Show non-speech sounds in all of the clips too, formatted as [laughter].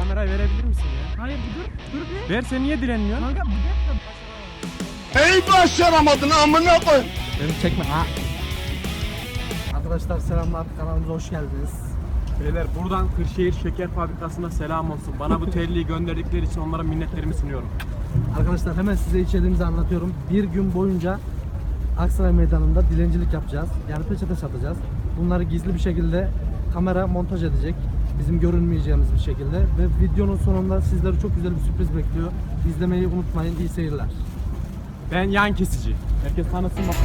kamerayı verebilir misin ya? Hayır dur. Dur bir. Ver sen niye direnmiyorsun? Kanka dakika. Ey başaramadın amına koy. Beni çekme ha. Arkadaşlar selamlar kanalımıza hoş geldiniz. Beyler buradan Kırşehir Şeker Fabrikası'na selam olsun. Bana bu terliği gönderdikleri için onlara minnetlerimi sunuyorum. Arkadaşlar hemen size içeriğimizi anlatıyorum. Bir gün boyunca Aksaray Meydanı'nda dilencilik yapacağız. Yani peçete satacağız. Bunları gizli bir şekilde kamera montaj edecek. Bizim görünmeyeceğimiz bir şekilde. Ve videonun sonunda sizleri çok güzel bir sürpriz bekliyor. İzlemeyi unutmayın. İyi seyirler. Ben yan kesici. Herkes tanısın bak.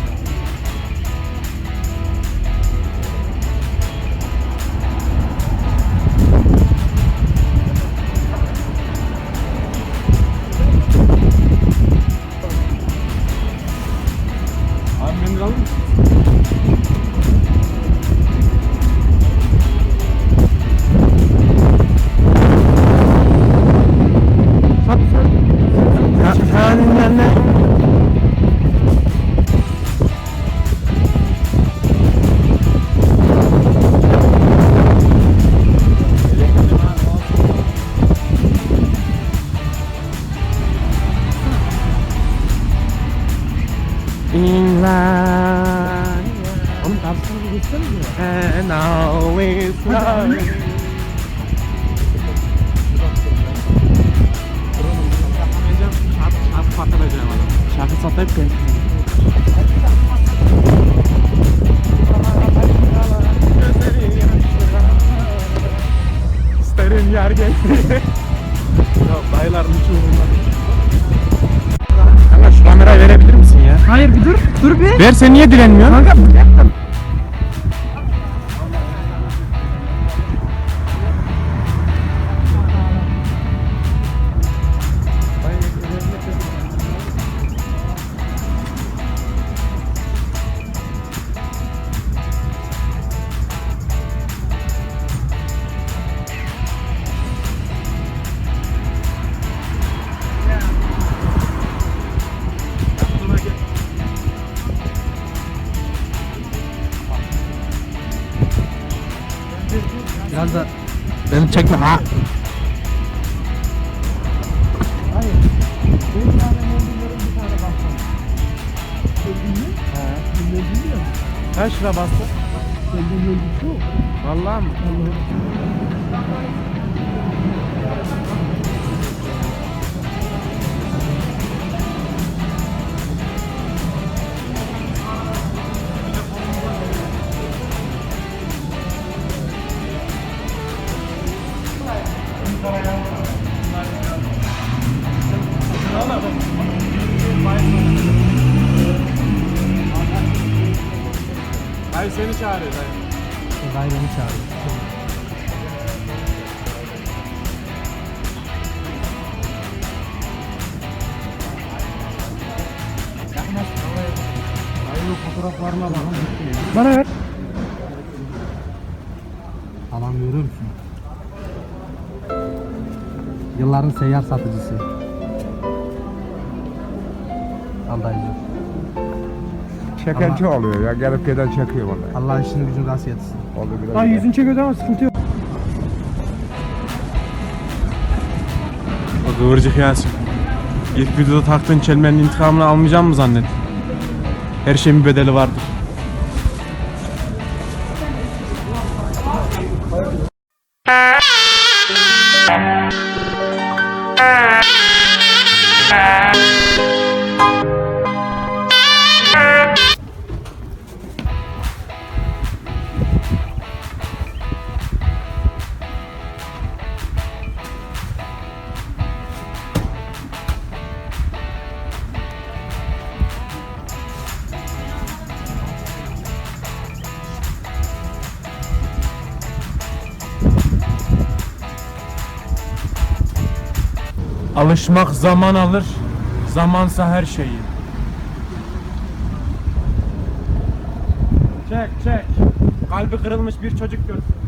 Ki. İsterim yer gelsin. [laughs] Ya dayıların hiç umurumda. Kanka şu kamerayı verebilir misin ya? Hayır bir dur. Dur bir. Ver sen niye direnmiyorsun? Kanka bir dakika. Da beni çekme ha. Hayır. Benim tane mendillerim bir tane baksana. Öldün mü? He. Öldün mü? Kaç lira bastı? Öldün öldü şu. Vallahi mı? Hayır seni çağırıyor dayı. Sezai beni çağırıyor. Dayının fotoğraflarına bak. Bana ver. Alan görüyor musun? Yılların seyyar satıcısı. Al dayıcım. Şekerci oluyor ya gelip giden çekiyor vallahi. Allah işini gücünü rast etsin. Oldu biraz. Lan yüzün çekiyor ama sıkıntı yok. O kıvırcık Yasin. İlk videoda taktığın çelmenin intikamını almayacağım mı zannet? Her şeyin bir bedeli vardır. Alışmak zaman alır, zamansa her şeyi. Çek çek. Kalbi kırılmış bir çocuk görsün.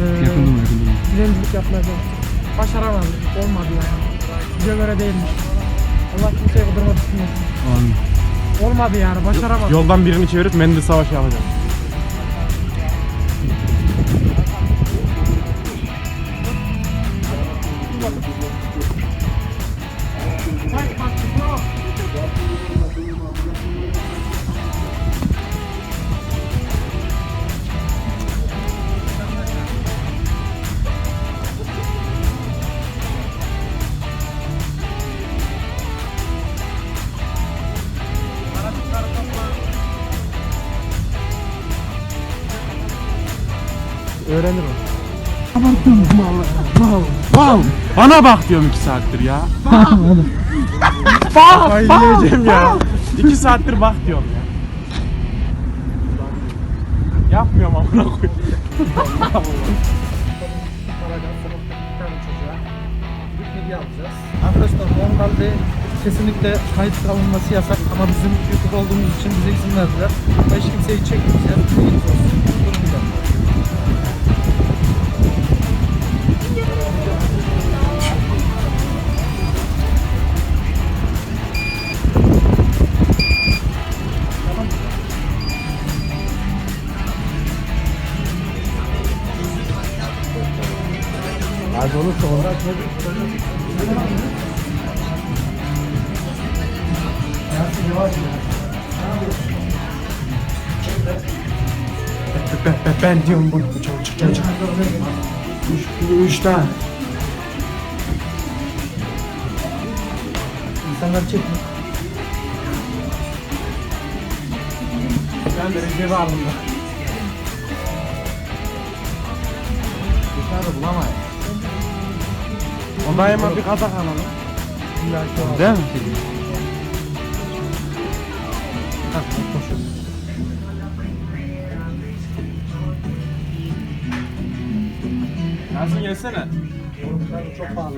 Bugün yine e, dilencilik yapmaya çalıştık. Başaramadık. Olmadı yani. Bize göre değilmiş. Allah kimseye kıdırma düşünmesin. Olmadı yani başaramadık. Yoldan birini çevirip mendil savaşı yapacağız. Bal! Bana bak diyorum iki saattir ya. Bak! bak! Ay yiyeceğim ya. İki saattir bak diyorum ya. Yapmıyorum amına koyayım. Arkadaşlar normalde kesinlikle kayıt alınması yasak ama bizim YouTube olduğumuz için bize izin verdiler. Hiç kimseyi çekmeyeceğiz. Bilginiz olsun. Az olursa ondan Ben diyorum bu, bu çocuk çocuk. Üç, üç tane. İnsanlar çekmiyor. Ben de Recep'i aldım da. Dışarıda bulamayız. O daima bir kazak alalım. İlla ki o Değil mi? Yasin gelsene. Oğlum çok pahalı.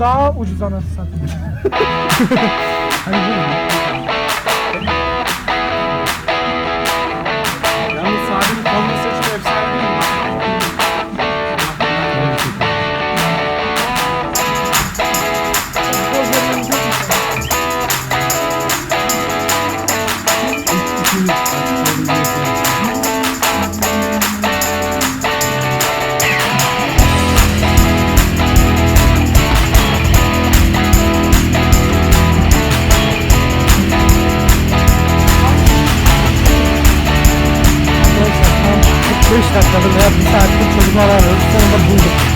Daha ucuz anasını satayım. [laughs] hani Eu dakikada veya bir saatlik çözüm ararız. Sonra burada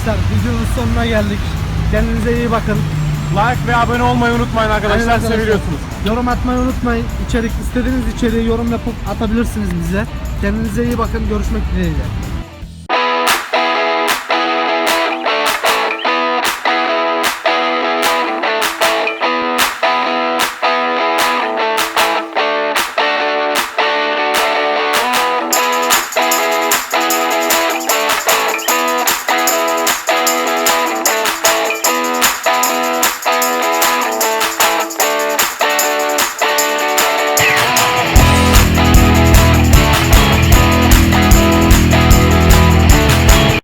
Arkadaşlar videonun sonuna geldik. Kendinize iyi bakın. Like ve abone olmayı unutmayın arkadaşlar. Aynen arkadaşlar. Seviyorsunuz. Yorum atmayı unutmayın. İçerik istediğiniz içeriği yorum yapıp atabilirsiniz bize. Kendinize iyi bakın. Görüşmek dileğiyle.